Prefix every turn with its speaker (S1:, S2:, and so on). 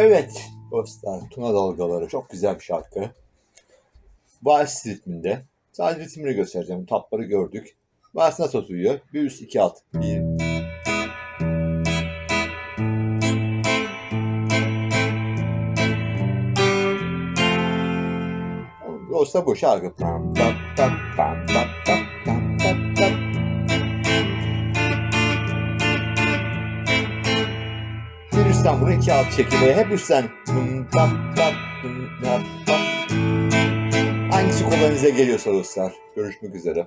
S1: Evet dostlar Tuna Dalgaları çok güzel bir şarkı. Vals ritminde. Sadece ritmini göstereceğim. Tapları gördük. Vals nasıl oturuyor? Bir üst iki alt. Bir. Dostlar bu şarkı. Pam, pam, pam, pam, pam, Hüsnü bunu iki alt çekimeye hep Hüsnü. Hangisi kolonize geliyorsa dostlar. Görüşmek üzere.